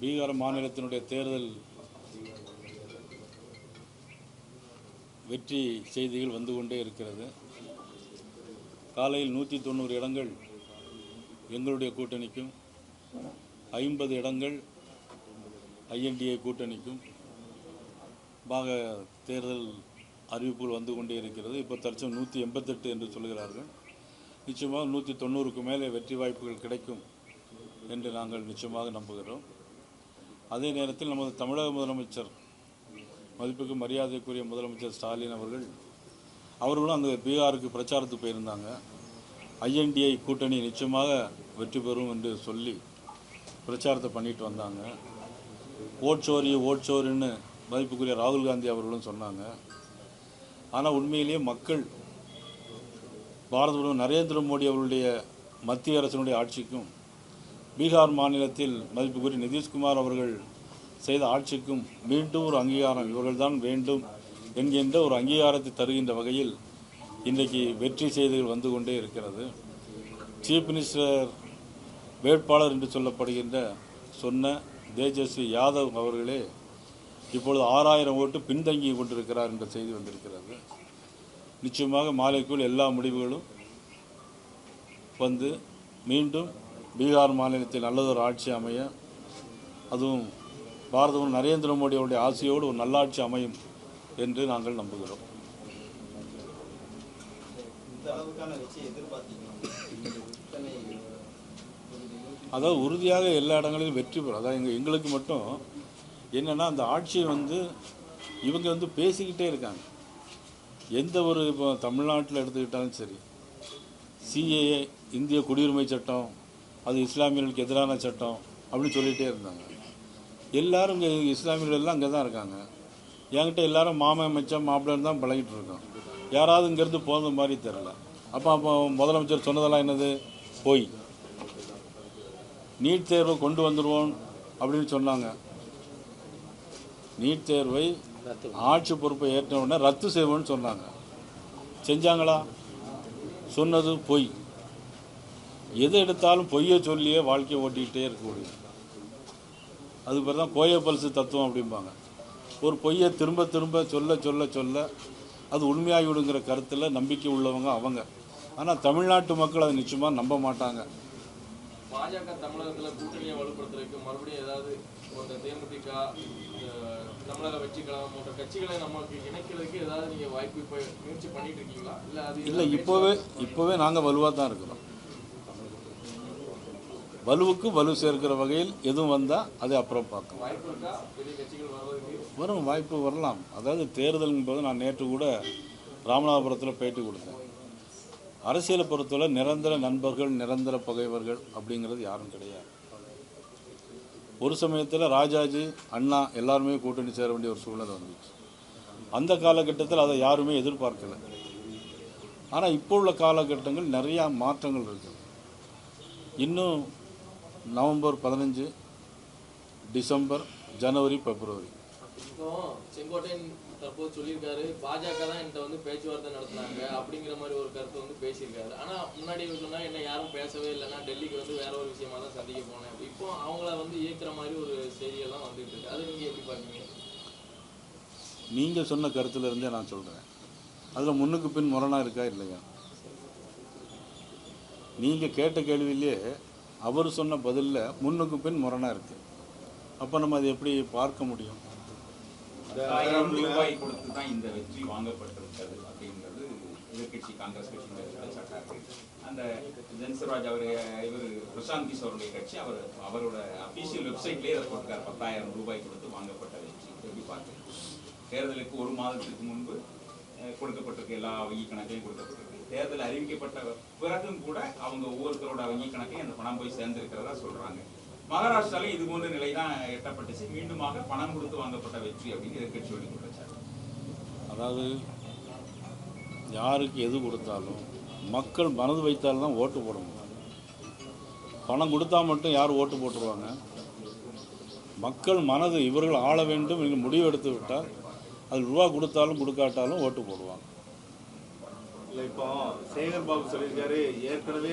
பீகார் மாநிலத்தினுடைய தேர்தல் வெற்றி செய்திகள் வந்து கொண்டே இருக்கிறது. காலையில் நூற்றி தொண்ணூறு இடங்கள் எங்களுடைய கூட்டணிக்கும் ஐம்பது இடங்கள் ஐஎன்டிஏ கூட்டணிக்கும் பாக தேர்தல் அறிவிப்புகள் வந்து கொண்டே இருக்கிறது. இப்போ தற்சம் நூற்றி எண்பத்தெட்டு என்று சொல்கிறார்கள். நிச்சயமாக நூற்றி தொண்ணூறுக்கு மேலே வெற்றி வாய்ப்புகள் கிடைக்கும் என்று நாங்கள் நிச்சயமாக நம்புகிறோம். அதே நேரத்தில் நமது தமிழக முதலமைச்சர் மதிப்புக்கு மரியாதைக்குரிய முதலமைச்சர் ஸ்டாலின் அவர்கள் அவர்களும் அந்த பீகாருக்கு பிரச்சாரத்துக்கு போயிருந்தாங்க. ஐஎன்டிஐ கூட்டணி நிச்சயமாக வெற்றி பெறும் என்று சொல்லி பிரச்சாரத்தை பண்ணிட்டு வந்தாங்க. ஓட்சோரி ஓட்சோரின்னு மதிப்புக்குரிய ராகுல் காந்தி அவர்களும் சொன்னாங்க. ஆனால் உண்மையிலேயே மக்கள் பாரத பிரதமர் நரேந்திர மோடி அவருடைய மத்திய அரசினுடைய ஆட்சிக்கும் பீகார் மாநிலத்தில் மதிப்புக்குரிய நிதிஷ்குமார் அவர்கள் செய்த ஆட்சிக்கும் மீண்டும் ஒரு அங்கீகாரம் இவர்கள்தான் வேண்டும் என்கின்ற ஒரு அங்கீகாரத்தை தருகின்ற வகையில் இன்றைக்கு வெற்றி செய்திகள் வந்து கொண்டே இருக்கிறது. சீஃப் மினிஸ்டர் வேட்பாளர் என்று சொல்லப்படுகின்ற சொன்ன தேஜஸ்வி யாதவ் அவர்களே இப்பொழுது ஆறாயிரம் ஓட்டு பின்தங்கி கொண்டிருக்கிறார் என்ற செய்தி வந்திருக்கிறது. நிச்சயமாக மாலைக்குள் எல்லா முடிவுகளும் வந்து மீண்டும் பீகார் மாநிலத்தில் நல்லதொரு ஆட்சி அமைய அதுவும் பாரதம் நரேந்திர மோடி அவருடைய ஆசையோடு ஒரு நல்லாட்சி அமையும் என்று நாங்கள் நம்புகிறோம். அதாவது உறுதியாக எல்லா இடங்களிலும் வெற்றி பெறும் அதாவது எங்க எங்களுக்கு மட்டும் என்னன்னா அந்த ஆட்சியை வந்து இவங்க வந்து பேசிக்கிட்டே இருக்காங்க. எந்த ஒரு இப்போ தமிழ்நாட்டில் எடுத்துக்கிட்டாலும் சரி சிஏஏ இந்திய குடியுரிமை சட்டம் அது இஸ்லாமியர்களுக்கு எதிரான சட்டம் அப்படின்னு சொல்லிகிட்டே இருந்தாங்க. எல்லாரும் இங்கே இஸ்லாமியர்கள் எல்லாம் அங்கே தான் இருக்காங்க. என்கிட்ட எல்லாரும் மாமன் மச்சம் மாப்பிள்ளைன்னு தான் பழகிட்டு இருக்கோம். யாராவது இங்கேருந்து போன மாதிரி தெரில அப்போ அப்போ முதலமைச்சர் சொன்னதெல்லாம் என்னது? போய். நீட் தேர்வை கொண்டு வந்துடுவோம் அப்படின்னு சொன்னாங்க. நீட் தேர்வை ஆட்சி பொறுப்பை ஏற்ற உடனே ரத்து செய்வோம்னு சொன்னாங்க. செஞ்சாங்களா? சொன்னது பொய். எது எடுத்தாலும் பொய்யை சொல்லியே வாழ்க்கையை ஓட்டிக்கிட்டே இருக்க முடியும். அது பேர் தான் கோய பல்சு தத்துவம் அப்படிம்பாங்க. ஒரு பொய்யை திரும்ப திரும்ப சொல்ல சொல்ல சொல்ல அது உண்மையாகிவிடுங்கிற கருத்தில் நம்பிக்கை உள்ளவங்க அவங்க. ஆனால் தமிழ்நாட்டு மக்கள் அதை நிச்சயமாக நம்ப மாட்டாங்க. பாஜக தமிழகத்துல கூட்டணியை வலுப்படுத்துறதுக்கு மறுபடியும் ஏதாவது தேமுதிக தமிழக வெற்றி கழகம் போன்ற கட்சிகளை நமக்கு இணைக்கிறதுக்கு ஏதாவது நீங்க வாய்ப்பு இப்ப முயற்சி பண்ணிட்டு இருக்கீங்களா? இல்ல அது இல்லை இப்போவே இப்போவே நாங்கள் வலுவாக தான் இருக்கிறோம். வலுவுக்கு வலு சேர்க்கிற வகையில் எதுவும் வந்தால் அதை அப்புறம் பார்க்கலாம். வரும் வாய்ப்பு வரலாம். அதாவது தேர்தல் போது நான் நேற்று கூட ராமநாதபுரத்தில் பேட்டி கொடுத்தேன். அரசியலை பொறுத்தவரை நிரந்தர நண்பர்கள் நிரந்தர பகைவர்கள் அப்படிங்கிறது யாரும் கிடையாது. ஒரு சமயத்தில் ராஜாஜி அண்ணா எல்லாருமே கூட்டணி சேர வேண்டிய ஒரு சூழ்நிலை வந்துச்சு. அந்த காலகட்டத்தில் அதை யாருமே எதிர்பார்க்கல. ஆனால் இப்போ உள்ள காலகட்டங்கள் நிறையா மாற்றங்கள் இருக்குது இன்னும் நவம்பர் பதினஞ்சு டிசம்பர் ஜனவரி பிப்ரவரி. இப்போ செங்கோட்டையன் தற்போது சொல்லியிருக்காரு. பாஜக தான் என்கிட்ட வந்து பேச்சுவார்த்தை நடத்துனாங்க அப்படிங்கிற மாதிரி ஒரு கருத்து வந்து பேசியிருக்காரு. ஆனா முன்னாடி சொன்னா என்ன யாரும் பேசவே இல்லைன்னா டெல்லிக்கு வந்து வேற ஒரு விஷயமா தான் சந்திக்க போனேன். இப்போ அவங்கள வந்து இயக்குற மாதிரி ஒரு செய்தியெல்லாம் வந்துட்டு இருக்கு. அது நீங்க எப்படி பாக்குறீங்க நீங்கள் சொன்ன கருத்துல இருந்தே நான் சொல்கிறேன் அதில் முன்னுக்கு பின் முரணாக இருக்கா இல்லையா? நீங்கள் கேட்ட கேள்வியிலே அவர் சொன்ன பதிலில் முன்னுக்கு பின் முரணாக இருக்குது அப்போ நம்ம அதை எப்படி பார்க்க முடியும்? ஆயிரம் ரூபாய் கொடுத்து தான் இந்த வெற்றி வாங்கப்பட்டிருக்கிறது அப்படிங்கிறது எதிர்கட்சி காங்கிரஸ் கட்சி குற்றச்சாட்டாக அந்த ஜென்சராஜ் அவர் இவர் பிரசாந்த் கிஷோருடைய கட்சி அவர் அவரோட அபிஷியல் வெப்சைட்லேயே அதை போட்டிருக்காரு. பத்தாயிரம் ரூபாய் கொடுத்து வாங்கப்பட்ட வெற்றி. எப்படி பார்க்குறீங்க தேர்தலுக்கு ஒரு மாதத்துக்கு முன்பு கொடுக்கப்பட்டிருக்க எல்லா வங்கி கணக்கையும் கொடுக்கப்பட்டிருக்கு தேர்தல் அறிவிக்கப்பட்ட பிறகும் கூட அவங்க ஒவ்வொருத்தரோட வங்கி கணக்கையும் அந்த பணம் போய் சேர்ந்திருக்கிறதா சொல்றாங்க. மகாராஷ்டிரால இது போன்ற நிலை தான் எட்டப்பட்டுச்சு. மீண்டுமாக பணம் கொடுத்து வாங்கப்பட்ட வெற்றி அப்படின்னு எதிர்கட்சியோட குற்றச்சாட்டு அதாவது யாருக்கு எது கொடுத்தாலும் மக்கள் மனது வைத்தால்தான் ஓட்டு போட முடியும். பணம் கொடுத்தா மட்டும் யார் ஓட்டு போட்டுருவாங்க? மக்கள் மனது இவர்கள் ஆள வேண்டும் என்று முடிவெடுத்து விட்டால் அது ரூபா கொடுத்தாலும் கொடுக்காட்டாலும் ஓட்டு போடுவாங்க. இல்லை இப்போ சேகர் பாபு சொல்லியிருக்காரு ஏற்கனவே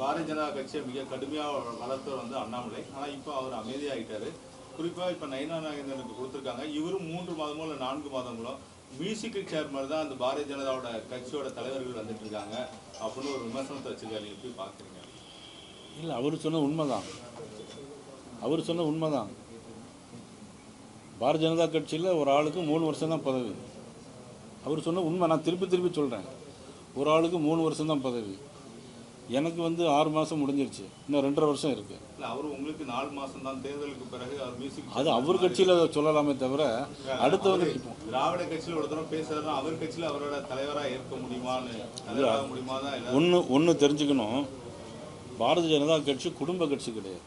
பாரதிய ஜனதா கட்சியை மிக கடுமையாக வளர்த்தவர் வந்து அண்ணாமலை. ஆனால் இப்போ அவர் அமைதியாகிட்டாரு குறிப்பாக இப்போ நயனா நாகேந்திரனுக்கு கொடுத்துருக்காங்க. இவரும் மூன்று மாதமோ இல்லை நான்கு மாதங்களோ மியூசிக்கல் சேர் மாதிரி தான் அந்த பாரதிய ஜனதாவோட கட்சியோட தலைவர்கள் வந்துட்டு இருக்காங்க அப்படின்னு ஒரு விமர்சனத்தை வச்சுருக்காரு. நீங்க எப்படி பார்க்குறீங்க இல்லை அவர் சொன்ன உண்மைதான். அவர் சொன்ன உண்மைதான். பாரதிய ஜனதா கட்சியில் ஒரு ஆளுக்கு மூணு வருஷம் தான் பதவி. அவர் சொன்ன உண்மை. நான் திருப்பி திருப்பி சொல்கிறேன் ஒரு ஆளுக்கு மூணு வருஷம் தான் பதவி. எனக்கு வந்து ஆறு மாதம் முடிஞ்சிருச்சு. இன்னும் ரெண்டரை வருஷம் இருக்குது இல்லை அவர் உங்களுக்கு நாலு மாதம் தான் தேர்தலுக்கு பிறகு அவர் மியூசிக் அது அவர் கட்சியில் சொல்லலாமே தவிர அடுத்தவங்க திராவிட கட்சியில் ஒரு தடவை பேசுறாருன்னா அவர் கட்சியில் அவரோட தலைவராக ஏற்க முடியுமான்னு முடியுமா தான் ஒன்று ஒன்று தெரிஞ்சுக்கணும். பாரதிய ஜனதா கட்சி குடும்ப கட்சி கிடையாது.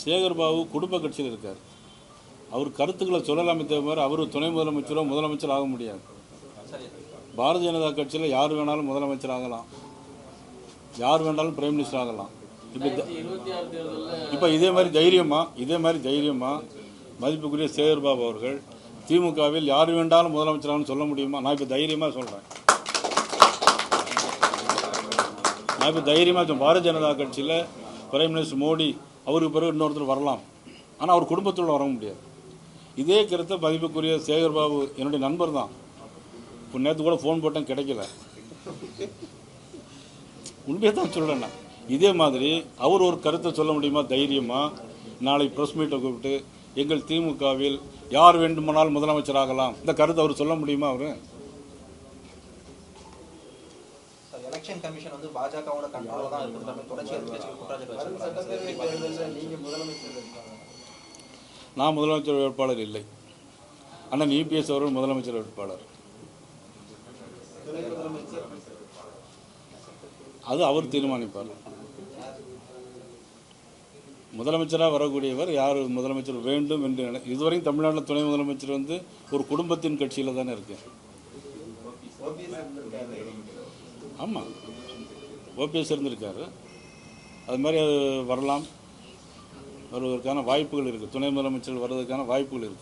சேகர் பாபு குடும்ப கட்சியில் இருக்கார். அவர் கருத்துக்களை சொல்லலாமே தவிர அவர் துணை முதலமைச்சரோ முதலமைச்சர் ஆக முடியாது. பாரதிய ஜனதா கட்சியில் யார் வேணாலும் முதலமைச்சர் ஆகலாம். யார் வேணாலும் பிரைம் மினிஸ்டர் ஆகலாம். இப்போ இப்போ இதே மாதிரி தைரியமா இதே மாதிரி தைரியமா மதிப்புக்குரிய சேகர் பாபு அவர்கள் திமுகவில் யார் வேண்டாலும் முதலமைச்சராகனு சொல்ல முடியுமா? நான் இப்போ தைரியமாக சொல்கிறேன் நான் இப்போ தைரியமாக பாரதிய ஜனதா கட்சியில் பிரைம் மினிஸ்டர் மோடி அவருக்கு பிறகு இன்னொருத்தர் வரலாம். ஆனால் அவர் குடும்பத்தோடு வர முடியாது. இதே கருத்தை மதிப்புக்குரிய சேகர் பாபு என்னுடைய நண்பர் தான். இப்போ நேற்று கூட ஃபோன் போட்டேன் கிடைக்கல. உண்மையை தான் சொல்கிறேன் நான் இதே மாதிரி அவர் ஒரு கருத்தை சொல்ல முடியுமா? தைரியமா? நாளை ப்ரெஸ் மீட்டை கூப்பிட்டு எங்கள் திமுகவில் யார் வேண்டுமானாலும் முதலமைச்சராகலாம் இந்த கருத்தை அவர் சொல்ல முடியுமா அவர்? எலெக்ஷன் கமிஷன் வந்து பாஜகவோட தான் இருக்குது நான் முதலமைச்சர் வேட்பாளர் இல்லை. அண்ணன் இபிஎஸ் அவர்கள் முதலமைச்சர் வேட்பாளர். அது அவர் தீர்மானிப்பார். முதலமைச்சராக வரக்கூடியவர் யார் முதலமைச்சர் வேண்டும் என்று நினை- இதுவரையும் தமிழ்நாட்டில் துணை முதலமைச்சர் வந்து ஒரு குடும்பத்தின் கட்சியில் தானே இருக்கு ஆமாம் ஓபிஎஸ் இருந்திருக்காரு. அது மாதிரி அது வரலாம். வருவதற்கான வாய்ப்புகள் இருக்குது. துணை முதலமைச்சர் வர்றதுக்கான வாய்ப்புகள்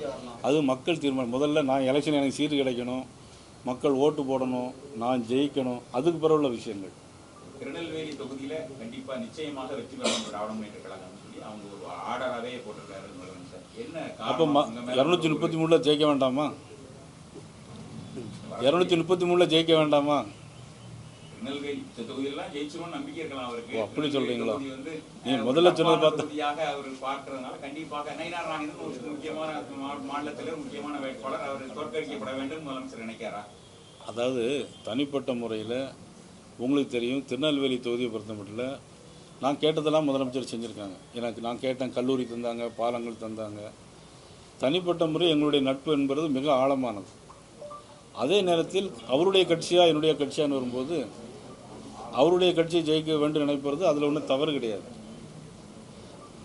வரலாம் அது மக்கள் தீர்மானம். முதல்ல நான் எலெக்ஷன் எனக்கு சீட்டு கிடைக்கணும். மக்கள் ஓட்டு போடணும். நான் ஜெயிக்கணும். அதுக்கு பிறகு உள்ள விஷயங்கள். திருநெல்வேலி தொகுதியில கண்டிப்பா நிச்சயமாக வெற்றி பெறும் திராவிட முன்னேற்ற கழகம் சொல்லி அவங்க ஒரு ஆர்டராகவே போட்டிருக்காரு முதலமைச்சர் என்ன அப்போ இரநூத்தி முப்பத்தி மூணில் ஜெயிக்க வேண்டாமா? இரநூத்தி முப்பத்தி மூணில் ஜெயிக்க வேண்டாமா? இந்த தொகுதியெல்லாம் நம்பிக்கை இருக்கலாம் அவருக்கு. அப்படி சொல்றீங்களா? நீ முதல்ல சொன்னதை பார்த்தா- அவர் பார்க்கறதுனால கண்டிப்பாக நயினார் நாகேந்திரன் ஒரு முக்கியமான மாநிலத்திலே முக்கியமான வேட்பாளர். அவர் தோற்கடிக்கப்பட வேண்டும் முதலமைச்சர் நினைக்கிறாரா? அதாவது தனிப்பட்ட முறையில் உங்களுக்கு தெரியும் திருநெல்வேலி தொகுதியை பொறுத்த மட்டும் நான் கேட்டதெல்லாம் முதலமைச்சர் செஞ்சுருக்காங்க. எனக்கு நான் கேட்டேன் கல்லூரி தந்தாங்க பாலங்கள் தந்தாங்க. தனிப்பட்ட முறை எங்களுடைய நட்பு என்பது மிக ஆழமானது. அதே நேரத்தில் அவருடைய கட்சியா என்னுடைய கட்சியான்னு வரும்போது அவருடைய கட்சியை ஜெயிக்க வேண்டும் நினைப்பது அதில் ஒன்றும் தவறு கிடையாது.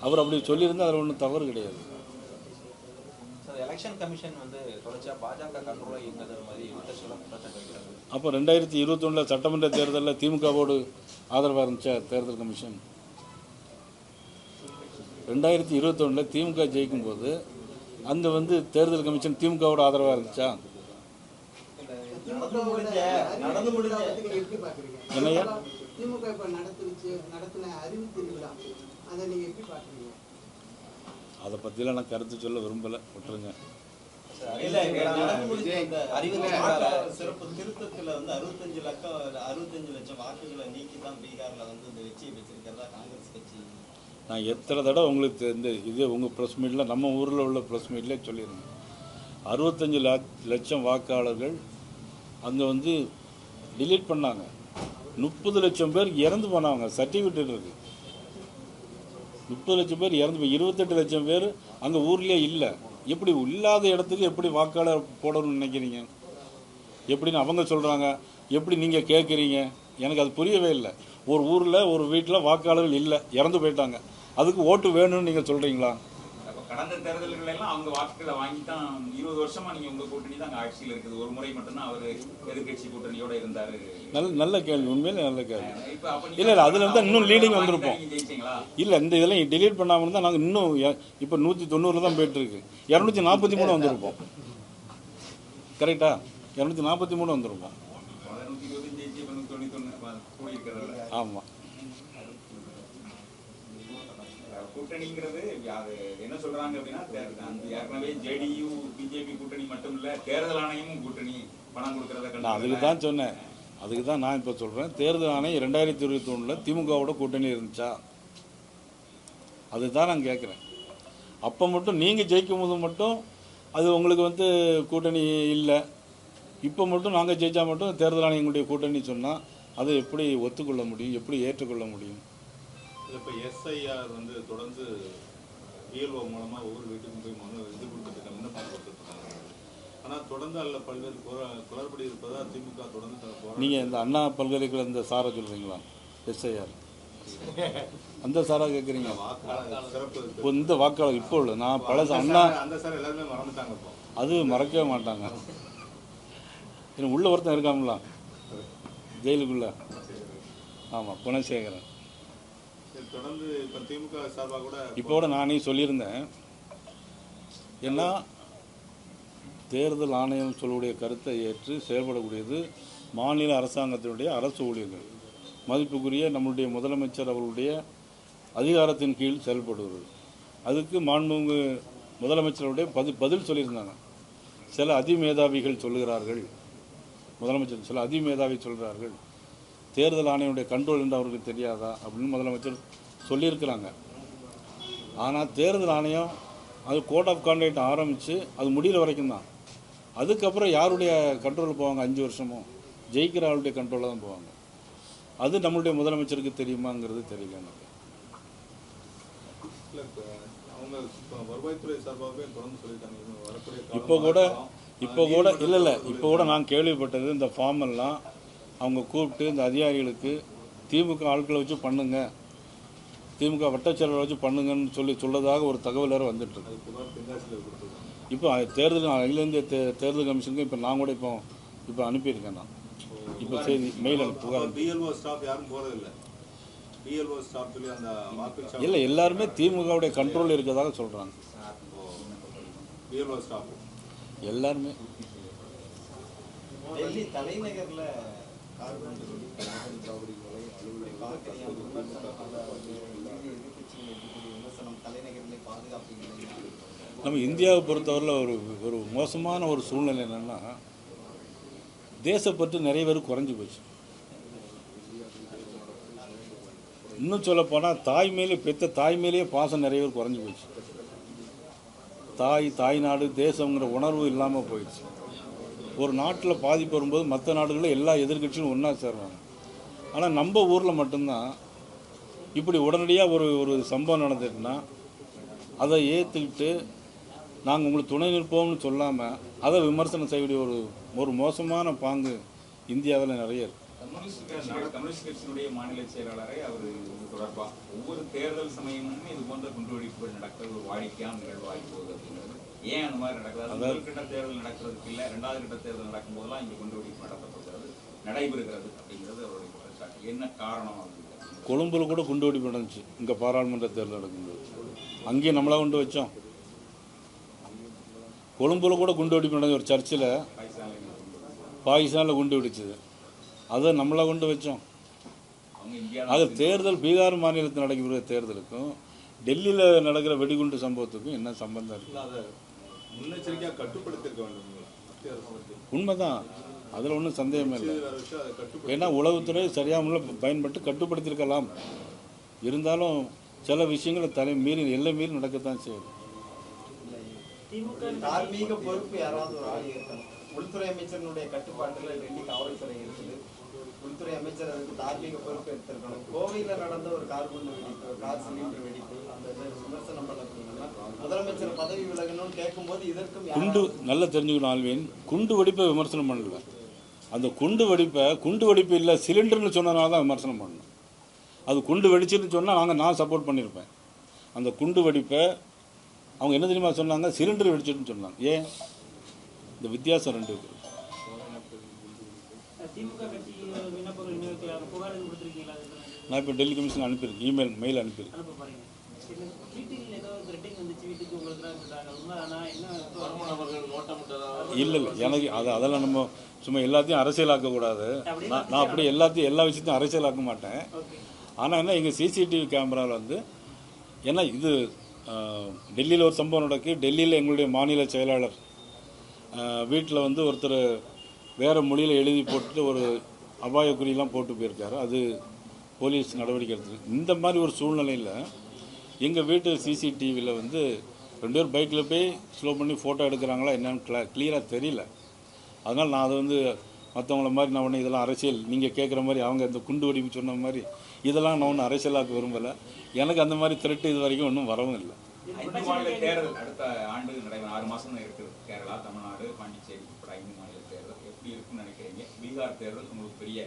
அவர் அப்படி சொல்லியிருந்தா அதில் ஒன்றும் தவறு கிடையாது. சார் எலெக்ஷன் கமிஷன் வந்து பாஜக இயங்குறது மாதிரி அப்போ ரெண்டாயிரத்தி இருபத்தொன்னில் சட்டமன்ற தேர்தலில் திமுகவோடு ஆதரவாக இருந்துச்சா தேர்தல் கமிஷன் ரெண்டாயிரத்தி இருபத்தொன்னில் திமுக ஜெயிக்கும்போது அந்த வந்து தேர்தல் கமிஷன் திமுகவோட ஆதரவாக இருந்துச்சா? நடந்து முடிஞ்ச. நடந்து முடிஞ்ச. என்னய்யா? திமுக இப்ப நடத்துச்சு நடத்தின அறிவு திருவிழா அதை நீங்க எப்படி பாக்குறீங்க அதை பற்றிலாம் நான் கருத்து சொல்ல விரும்பலை விட்டுருங்க. இல்ல இப்ப நடந்து முடிஞ்ச இந்த அறிவு அறிவு திருவிழால சிறப்பு திருத்தத்துல வந்து அறுபத்தஞ்சு லட்சம் அறுபத்தஞ்சு லட்சம் வாக்குகளை நீக்கி தான் பீகார்ல வந்து இந்த வெற்றியை பெற்றிருக்கிறதா காங்கிரஸ் கட்சி? நான் எத்தனை தடவை உங்களுக்கு இந்த இதே உங்கள் ப்ரெஸ் மீட்டில் நம்ம ஊரில் உள்ள ப்ரெஸ் மீட்லேயே சொல்லியிருந்தேன். அறுபத்தஞ்சு லட்சம் வாக்காளர்கள் அங்கே வந்து டிலீட் பண்ணாங்க. முப்பது லட்சம் பேர் இறந்து போனவங்க சர்டிஃபிகேட் இருக்கு. முப்பது லட்சம் பேர் இறந்து போய் இருபத்தெட்டு லட்சம் பேர் அங்கே ஊர்லேயே இல்லை. எப்படி இல்லாத இடத்துக்கு எப்படி வாக்காளர் போடணும்னு நினைக்கிறீங்க? எப்படின்னு அவங்க சொல்கிறாங்க எப்படி நீங்கள் கேட்குறீங்க எனக்கு அது புரியவே இல்லை. ஒரு ஊரில் ஒரு வீட்டில் வாக்காளர்கள் இல்லை இறந்து போயிட்டாங்க. அதுக்கு ஓட்டு வேணும்னு நீங்கள் சொல்கிறீங்களா கடந்த தேர்தல்கள் எல்லாம் அவங்க வாக்குகளை வாங்கி தான் இருபது வருஷமா நீங்க உங்க கூட்டணி தான் அங்க ஆட்சியில் இருக்குது. ஒரு முறை மட்டும்தான் அவர் எதிர்க்கட்சி கூட்டணியோட இருந்தாரு. நல்ல நல்ல கேள்வி. உண்மையிலே நல்ல கேள்வி. இல்ல, இல்ல, அதுல இருந்தா இன்னும் leading வந்திருப்போம். நீங்க இல்லை இந்த இதெல்லாம் டிலீட் பண்ணாமல் இருந்தால் நாங்கள் இன்னும் இப்போ நூற்றி தொண்ணூறில் தான் போயிட்டு இருக்கு இரநூத்தி நாற்பத்தி மூணு வந்திருப்போம். கரெக்டா இரநூத்தி நாற்பத்தி மூணு வந்துருக்கும் நூற்றி இருபது ஜெயிச்சு இப்போ நூற்றி தொண்ணூத்தொன்று கூடி இருக்கிறதில்ல ஆமாம் கூட்டணிங்கிறது அது என்ன சொல்றாங்க அப்படின்னா அந்த ஏற்கனவே ஜேடியு பிஜேபி கூட்டணி மட்டும் இல்ல தேர்தல் ஆணையமும் கூட்டணி பணம் கொடுக்கறத நான் அதுக்கு தான் சொன்னேன். அதுக்கு தான் நான் இப்போ சொல்கிறேன் தேர்தல் ஆணையம் ரெண்டாயிரத்தி இருபத்தி ஒன்றில் திமுகவோட கூட்டணி இருந்துச்சா? அதுதான் நான் கேட்குறேன் அப்போ மட்டும் நீங்கள் ஜெயிக்கும் போது மட்டும் அது உங்களுக்கு வந்து கூட்டணி இல்லை. இப்போ மட்டும் நாங்கள் ஜெயித்தா மட்டும் தேர்தல் ஆணையங்களுடைய கூட்டணி சொன்னால் அதை எப்படி ஒத்துக்கொள்ள முடியும்? எப்படி ஏற்றுக்கொள்ள முடியும்? இப்போ எஸ்ஐஆர் வந்து தொடர்ந்து பிஎல்ஓ மூலமாக ஒவ்வொரு வீட்டுக்கும் போய் மனு இது கொடுத்துருக்காங்க விண்ணப்பம் கொடுத்துருக்காங்க. ஆனால் தொடர்ந்து அதில் பல்வேறு குற- குளறுபடி இருப்பதா திமுக தொடர்ந்து நீங்கள் இந்த அண்ணா பல்கலைக்கழக இந்த சாரை சொல்கிறீங்களா எஸ்ஐஆர் அந்த சாரா கேட்குறீங்க வாக்காளர் சிறப்பு இருக்கு. இப்போ இந்த வாக்காளர் இப்போ உள்ள நான் பழசு அண்ணா அந்த சார் எல்லாருமே மறந்துட்டாங்க இப்போ. அது மறக்கவே மாட்டாங்க. உள்ள ஒருத்தன் இருக்காங்களா ஜெயிலுக்குள்ள. ஆமாம் குணசேகரன். தொடர்ந்து இப்போ திமுக சார்பாக கூட இப்போ கூட நானே சொல்லியிருந்தேன். ஏன்னா தேர்தல் ஆணையம் சொல்லக்கூடிய கருத்தை ஏற்று செயல்படக்கூடியது மாநில அரசாங்கத்தினுடைய அரசு ஊழியர்கள். மதிப்புக்குரிய நம்மளுடைய முதலமைச்சர் அவர்களுடைய அதிகாரத்தின் கீழ் செயல்படுவது. அதுக்கு மாண்புமிகு முதலமைச்சருடைய பதில் பதில் சொல்லியிருந்தாங்க. சில அதிமேதாவிகள் சொல்லுகிறார்கள். முதலமைச்சர் சில அதிமேதாவி சொல்கிறார்கள் தேர்தல் ஆணையனுடைய கண்ட்ரோல் என்று அவருக்கு தெரியாதா அப்படின்னு முதலமைச்சர் சொல்லியிருக்கிறாங்க. ஆனால் தேர்தல் ஆணையம் அது கோட் ஆஃப் கான்டாக்ட் ஆரம்பித்து அது முடிகிற வரைக்கும் தான். அதுக்கப்புறம் யாருடைய கண்ட்ரோல் போவாங்க? அஞ்சு வருஷமும் ஜெயிக்கிற ஆளுடைய கண்ட்ரோலில் தான் போவாங்க. அது நம்மளுடைய முதலமைச்சருக்கு தெரியுமாங்கிறது தெரியல எனக்கு. இப்ப கூட. இப்போ கூட இல்லை இல்லை. இப்போ கூட நான் கேள்விப்பட்டது இந்த ஃபார்ம் எல்லாம் அவங்க கூப்பிட்டு இந்த அதிகாரிகளுக்கு திமுக ஆட்களை வச்சு பண்ணுங்க. திமுக வட்டச்செயலாளர் வச்சு பண்ணுங்கன்னு சொல்லி சொல்லதாக ஒரு தகவல் வேறு வந்துட்டு இருக்கு அது புகார் தென்காசியில் கொடுத்துருக்காங்க இப்போ தேர்தல் அகில இந்திய தே- தேர்தல் கமிஷனுக்கு இப்போ நான் கூட இப்போ இப்போ அனுப்பியிருக்கேன் நான். இப்போ செய்தி மெயில் அனுப்பி புகார் பிஎல்ஓ ஸ்டாஃப் யாரும் போறதில்ல? பிஎல்ஓ ஸ்டாஃப் சொல்லி அந்த வாக்கு இல்லை எல்லாருமே திமுகவுடைய கண்ட்ரோல் இருக்கதாக சொல்கிறாங்க எல்லாருமே. டெல்லி தலைநகர்ல நம்ம இந்தியாவை பொறுத்தவரையில் ஒரு ஒரு மோசமான ஒரு சூழ்நிலை என்னென்னா தேசப்பற்று நிறைய பேர் குறைஞ்சி போச்சு. இன்னும் சொல்லப்போனால் தாய் மேலே பெத்த தாய் மேலேயே பாசம் நிறைய பேர் குறைஞ்சி போச்சு. தாய் தாய்நாடு தேசங்கிற உணர்வு இல்லாமல் போயிடுச்சு. ஒரு நாட்டில் பாதிப்பு வரும்போது மற்ற நாடுகளில் எல்லா எதிர்க்கட்சியும் ஒன்றா சேர்றாங்க ஆனால் நம்ம ஊரில் மட்டும்தான் இப்படி உடனடியாக ஒரு ஒரு சம்பவம் நடந்துட்டுனா அதை ஏற்றுக்கிட்டு நாங்கள் உங்களுக்கு துணை நிற்போம்னு சொல்லாமல் அதை விமர்சனம் செய்யக்கூடிய ஒரு ஒரு மோசமான பாங்கு இந்தியாவில் நிறைய இருக்குது கம்யூனிஸ்ட் கட்சியினுடைய மாநில செயலாளரை அவர் தொடர்பாக ஒவ்வொரு தேர்தல் சமயமும் இது போன்ற குண்டுவெடிப்புகள் நடக்கிறது வாடிக்கையான நிகழ்வாகி போகுது அப்படிங்கிறது ஏன் அந்த மாதிரி நடக்குது? முதல் கட்ட தேர்தல் நடக்கிறதுக்கு இல்லை ரெண்டாவது கட்ட தேர்தல் நடக்கும் போதெல்லாம் இங்கே குண்டுவெடிப்பு நடத்தப்படுகிறது நடைபெறுகிறது அப்படிங்கிறது அவருடைய குற்றச்சாட்டு. என்ன காரணம் அது கொழும்புல கூட குண்டுவெடிப்பு நடந்துச்சு. இங்கே பாராளுமன்ற தேர்தல் நடக்கும்போது. அங்கேயும் நம்மளா கொண்டு வச்சோம். கொழும்புல கூட குண்டுவெடிப்பு நடந்த ஒரு சர்ச்சில் பாகிஸ்தானில் குண்டு வெடிச்சது அதை நம்மளா கொண்டு வச்சோம். அது தேர்தல் பீகார் மாநிலத்தில் நடக்கிற தேர்தலுக்கும் டெல்லியில் நடக்கிற வெடிகுண்டு சம்பவத்துக்கும் என்ன சம்பந்தம் இருக்கு? இல்ல, அதை முன்னெச்சரிக்கையாக கட்டுப்படுத்திருக்க வேண்டும் உண்மைதான். அதில் ஒன்றும் சந்தேகமே இல்லை. வேற விஷயம் அதை கட்டுப்படுத்தி ஏன்னா உளவுத்துறை சரியாக முறையில் பயன்பட்டு கட்டுப்படுத்தியிருக்கலாம். இருந்தாலும் சில விஷயங்களை தலை மீறி எல்லை மீறி நடக்கத்தான் செய்யுது. தார்மீக பொறுப்பு யாராவது ஒரு ஆள் உள்துறை அமைச்சரினுடைய கட்டுப்பாட்டுல டெல்லி காவல்துறை இருக்குது. உள்துறை அமைச்சர் அதுக்கு தார்மீக பொறுப்பு எடுத்திருக்கணும். கோவையில நடந்த ஒரு கார் குண்டு வெடிப்பு கார் சிலிண்டர் வெடிப்பு அந்த விமர்சனம் பண்ணக்கூடியதுன்னா முதலமைச்சர் பதவி விலகணும்னு கேட்கும்போது இதற்கும் குண்டு நல்லா தெரிஞ்சுக்கணும் ஆல்வின். குண்டு வெடிப்பை விமர்சனம் பண்ணல. அந்த குண்டு வெடிப்பை குண்டு வெடிப்பு இல்லை சிலிண்டர்னு சொன்னதுனால தான் விமர்சனம் பண்ணணும். அது குண்டு வெடிச்சுன்னு சொன்னால் நாங்கள் நான் சப்போர்ட் பண்ணியிருப்பேன் அந்த குண்டு வெடிப்பை அவங்க என்ன தெரியுமா சொன்னாங்க? சிலிண்டர் வெடிச்சிட்டுன்னு சொன்னாங்க. ஏன்? இந்த வித்தியாசம் ரெண்டு இருக்கு திமுக கட்சி விண்ணப்பங்கள் இன்னொரு புகார் எதுவும் கொடுத்துருக்கீங்களா அதுக்கு நான் இப்போ டெல்லி கமிஷன் அனுப்பியிருக்கேன். இமெயில் மெயில் அனுப்பியிருக்கேன். இல்லை இல்லை. எனக்கு அது அதெல்லாம் நம்ம சும்மா எல்லாத்தையும் அரசியலாக்கக்கூடாது நான் நான் அப்படி எல்லாத்தையும் எல்லா விஷயத்தையும் அரசியலாக்க மாட்டேன். ஆனால் என்ன எங்கள் சிசிடிவி கேமராவில் வந்து ஏன்னா இது டெல்லியில் ஒரு சம்பவம் நடக்கு. டெல்லியில் எங்களுடைய மாநில செயலாளர் வீட்டில் வந்து ஒருத்தர் வேறு மொழியில் எழுதி போட்டுட்டு ஒரு அபாய குறியெல்லாம் போட்டு போயிருக்காரு. அது போலீஸ் நடவடிக்கை எடுத்து இந்த மாதிரி ஒரு சூழ்நிலையில் எங்கள் வீட்டு சிசிடிவியில் வந்து ரெண்டு பேர் பைக்கில் போய் ஸ்லோ பண்ணி ஃபோட்டோ எடுக்கிறாங்களா என்னன்னு கிளா கிளியராக தெரியல. அதனால் நான் அதை வந்து மற்றவங்கள மாதிரி நான் ஒன்று இதெல்லாம் அரசியல் நீங்கள் கேட்குற மாதிரி அவங்க இந்த குண்டு வெடிப்பு சொன்ன மாதிரி இதெல்லாம் நான் ஒன்றும் அரசியலாக்க விரும்பலை. எனக்கு அந்த மாதிரி திரட்டு இது வரைக்கும் ஒன்றும் வரவும் இல்லை. மாநில தேர்தல் அடுத்த ஆண்டு நடைபெறும் ஆறு மாசம் இருக்குது கேரளா தமிழ்நாடு பாண்டிச்சேரி உட்பட ஐந்து மாநில தேர்தல் இருக்குன்னு நினைக்கிறீங்க? பீகார் தேர்தல் உங்களுக்கு பெரிய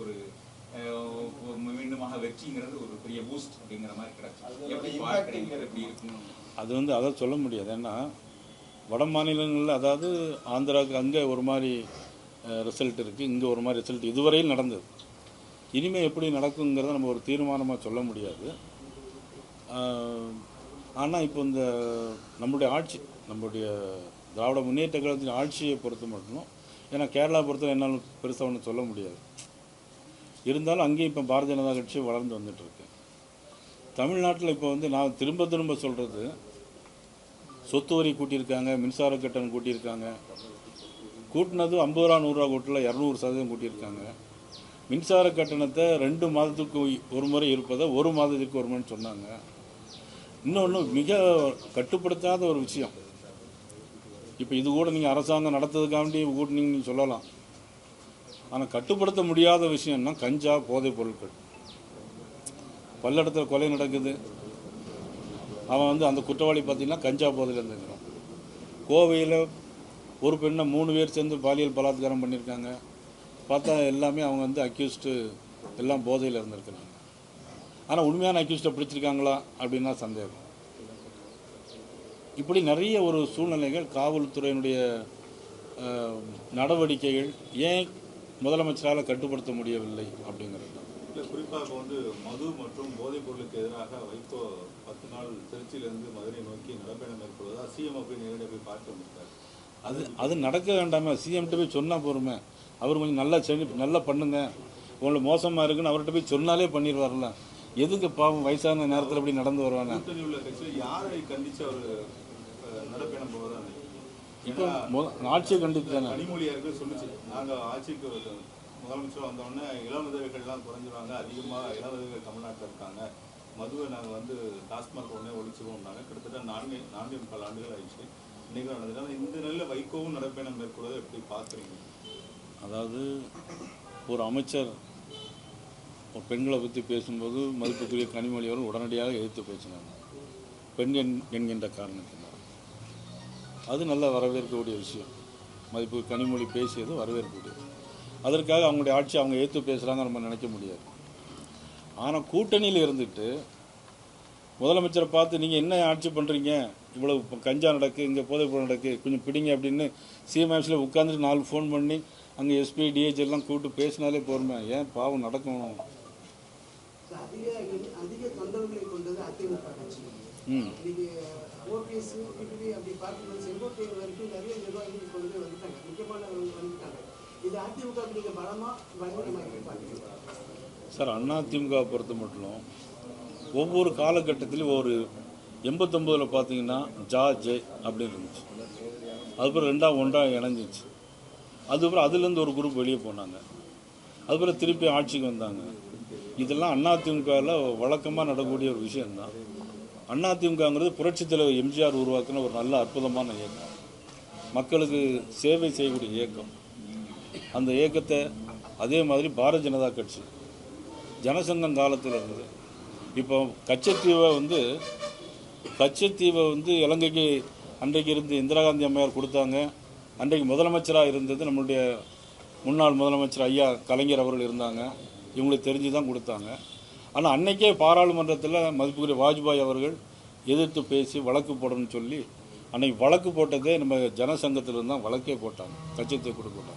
ஒரு மீண்டுமாக வெற்றிங்கிறது ஒரு பெரிய பூஸ்ட் அப்படிங்கிற மாதிரி கிடைச்சு எப்படி பார்க்குறீங்க? எப்படி இருக்குன்னு அது வந்து அதை சொல்ல முடியாது. ஏன்னா வட மாநிலங்களில் அதாவது ஆந்திராவுக்கு அங்கே ஒரு மாதிரி ரிசல்ட் இருக்குது இங்கே ஒரு மாதிரி ரிசல்ட் இதுவரையில் நடந்தது. இனிமேல் எப்படி நடக்குங்கிறத நம்ம ஒரு தீர்மானமாக சொல்ல முடியாது. ஆனால் இப்போ இந்த நம்முடைய ஆட்சி நம்முடைய திராவிட முன்னேற்ற கழகத்தின் ஆட்சியை பொறுத்த மட்டும் ஏன்னா கேரளா பொறுத்த என்னால் பெருசாக ஒன்றும் சொல்ல முடியாது. இருந்தாலும் அங்கேயும் இப்போ பாரதிய ஜனதா கட்சி வளர்ந்து வந்துட்டுருக்கு. தமிழ்நாட்டில் இப்போ வந்து நான் திரும்ப திரும்ப சொல்கிறது சொத்து வரி கூட்டியிருக்காங்க மின்சார கட்டணம் கூட்டியிருக்காங்க. கூட்டினது ஐம்பது ரூபா நூறுரூவா கூட்டில் இரநூறு சதவீதம் கூட்டியிருக்காங்க. மின்சார கட்டணத்தை ரெண்டு மாதத்துக்கு ஒரு முறை இருப்பதை ஒரு மாதத்துக்கு ஒரு முறைன்னு சொன்னாங்க. இன்னொன்று மிக கட்டுப்படுத்தாத ஒரு விஷயம். இப்போ இது கூட நீங்கள் அரசாங்கம் நடத்துறதுக்காண்டி கூட்டினீங்கன்னு நீங்கள் சொல்லலாம். ஆனால் கட்டுப்படுத்த முடியாத விஷயம்னா கஞ்சா போதைப் பொருட்கள். பல்லடத்தில் கொலை நடக்குது. அவன் வந்து அந்த குற்றவாளி பார்த்தீங்கன்னா கஞ்சா போதையில் இருந்துக்கிறான் கோவையில் ஒரு பெண்ணை மூணு பேர் சேர்ந்து பாலியல் பலாத்காரம் பண்ணியிருக்காங்க. பார்த்தா எல்லாமே அவங்க வந்து அக்யூஸ்டு எல்லாம் போதையில் இருந்திருக்கிறாங்க. ஆனால் உண்மையான அக்யூஸ்டை பிடிச்சிருக்காங்களா? அப்படின்னா சந்தேகம். இப்படி நிறைய ஒரு சூழ்நிலைகள் காவல்துறையினுடைய நடவடிக்கைகள் ஏன் முதலமைச்சரால் கட்டுப்படுத்த முடியவில்லை அப்படிங்கிறது குறிப்பாக வந்து மது மற்றும் போதைப் பொருளுக்கு எதிராக வைகோ பத்து நாள் திருச்சியிலிருந்து மதுரை நோக்கி நடைபயணம் மேற்கொள்வதா சிஎம் போய் நேரடியாக போய் பார்த்து வந்திருக்காரு அது அது நடக்க வேண்டாமே. சிஎம்கிட்ட போய் சொன்னால் போருமே. அவர் கொஞ்சம் நல்லா செஞ்சு நல்லா பண்ணுங்க. உங்களுக்கு மோசமாக இருக்குன்னு அவர்கிட்ட போய் சொன்னாலே பண்ணிடுவார்ல எதுக்கு பாவம் வயசான நேரத்தில் இப்படி நடந்து வருவாங்க? யாரை கண்டித்து அவர் நடைபயணம் போவதா இப்போ ஆட்சியை கண்டித்து தானே? கனிமொழியாருக்கு சொல்லுச்சு. நாங்கள் ஆட்சிக்கு முதலமைச்சர் வந்தோடனே இளம் விதவைகள்லாம் குறைஞ்சிருவாங்க. அதிகமாக இளம் விதவைகள் தமிழ்நாட்டில் இருக்காங்க. மதுவை நாங்கள் வந்து டாஸ்மாக் உடனே ஒழிச்சிருவோம்னாங்க. கிட்டத்தட்ட நான்கு நான்கு முக்கால் ஆண்டுகள் ஆயிடுச்சு. இன்னைக்கு நடந்தது. இந்த நிலையில் வைகோவும் நடைப்பயணம் மேற்கொள்வதை எப்படி பார்க்குறீங்க? அதாவது ஒரு அமைச்சர் ஒரு பெண்களை பற்றி பேசும்போது மதிப்புக்குரிய கனிமொழி அவர்கள் உடனடியாக எதிர்த்து பேசினாங்க. பெண் என்- என்கின்ற காரணத்தினால். அது நல்லா வரவேற்கக்கூடிய விஷயம். மதிப்பு கனிமொழி பேசியது வரவேற்கக்கூடியது. அதற்காக அவங்களுடைய ஆட்சி அவங்க ஏற்று பேசுகிறாங்க நம்ம நினைக்க முடியாது. ஆனால் கூட்டணியில் இருந்துட்டு முதலமைச்சரை பார்த்து நீங்கள் என்ன ஆட்சி பண்ணுறீங்க இவ்வளவு கஞ்சா நடக்கு இங்கே போதைப்பொருள் நடக்கு கொஞ்சம் பிடிங்க அப்படின்னு சிஎம் உட்காந்துட்டு நாலு ஃபோன் பண்ணி அங்கே எஸ்பி டிஹெச் எல்லாம் கூப்பிட்டு பேசினாலே போருமே. ஏன் பாவம் நடக்கணும்? இன்னைக்கு ஓபிஎஸ் இப்படி அப்படி பார்க்கும்போது செங்கோட்டையன் வரைக்கும் நிறைய நிர்வாகிகள் கொண்டு போய் வந்துட்டாங்க. முக்கியமானவர்கள் வந்துட்டாங்க. இது அதிமுக நீங்க பலமா சார் அதிமுக பொறுத்த மட்டும் ஒவ்வொரு காலகட்டத்திலும் ஒரு எண்பத்தொம்போதில் பார்த்தீங்கன்னா ஜா ஜே அப்படின்னு இருந்துச்சு. அதுக்கப்புறம் ரெண்டாக ஒன்றாக இணைஞ்சிச்சு. அதுக்கப்புறம் அதுலேருந்து ஒரு குரூப் வெளியே போனாங்க. அதுக்கப்புறம் திருப்பி ஆட்சிக்கு வந்தாங்க. இதெல்லாம் அதிமுகவில் வழக்கமாக நடக்கக்கூடிய ஒரு விஷயம்தான். அதிமுகங்கிறது புரட்சித் தலைவர் எம்ஜிஆர் உருவாக்கின ஒரு நல்ல அற்புதமான இயக்கம். மக்களுக்கு சேவை செய்யக்கூடிய இயக்கம். அந்த இயக்கத்தை அதே மாதிரி பாரதிய ஜனதா கட்சி ஜனசங்கம் காலத்தில் இருந்தது. இப்போ கச்சத்தீவை வந்து கச்சத்தீவை வந்து இலங்கைக்கு அன்றைக்கு இருந்து இந்திரா காந்தி அம்மையார் கொடுத்தாங்க. அன்றைக்கு முதலமைச்சராக இருந்தது நம்மளுடைய முன்னாள் முதலமைச்சர் ஐயா கலைஞர் அவர்கள் இருந்தாங்க. இவங்களுக்கு தெரிஞ்சு தான் கொடுத்தாங்க. ஆனால் அன்னைக்கே பாராளுமன்றத்தில் மதிப்புக்குரிய வாஜ்பாய் அவர்கள் எதிர்த்து பேசி வழக்கு போடணும்னு சொல்லி அன்னைக்கு வழக்கு போட்டதே நம்ம ஜனசங்கத்திலிருந்து தான் வழக்கே போட்டாங்க. கட்சியத்தை கூட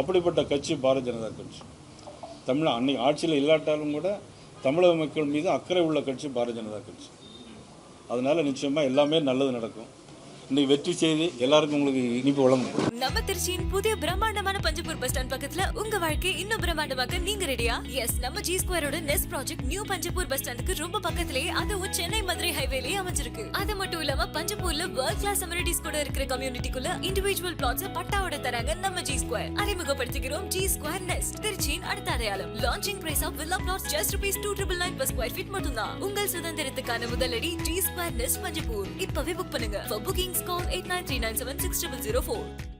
அப்படிப்பட்ட கட்சி பாரதிய ஜனதா கட்சி. தமிழ் அன்னைக்கு ஆட்சியில் இல்லாட்டாலும் கூட தமிழக மக்கள் மீது அக்கறை உள்ள கட்சி பாரதிய ஜனதா கட்சி. அதனால் நிச்சயமாக எல்லாமே நல்லது நடக்கும். இன்னைக்கு வெற்றி செய்து எல்லாருக்கும் உங்களுக்கு இனிப்பு வழங்கும். நம்ம திருச்சியின் புதிய பிரம்மாண்டமான பஞ்சப்பூர் பஸ் ஸ்டாண்ட் பக்கத்துல உங்க வாழ்க்கை இன்னும் பிரம்மாண்டமாக்க நீங்க ரெடியா எஸ் நம்ம ஜி ஸ்கொயரோட nest project new Panjappur bus ஸ்டாண்டுக்கு ரொம்ப பக்கத்திலேயே அதுவும் சென்னை மதுரை ஹைவேலயே அமைஞ்சிருக்கு. அது மட்டும் இல்லாம பஞ்சப்பூர்ல வேர்ல்ட் கிளாஸ் அமெரிட்டிஸ் கூட இருக்கிற கம்யூனிட்டிக்குள்ள இண்டிவிஜுவல் பிளாட்ஸ் பட்டாவோட தராங்க நம்ம ஜி ஸ்கொயர் அறிமுகப்படுத்துகிறோம் ஜி ஸ்கொயர் நெஸ்ட் திருச்சியின் அடுத்த அடையாளம். Launching price of villa flats just rupees two triple nine per square feet மட்டும்தான். உங்கள் சுதந்திரத்துக்கான முதலடி ஜி ஸ்கொயர் நெஸ்ட் பஞ்சப்பூர் இப்பவே புக் பண்ணுங்க. Booking Call 8939760004.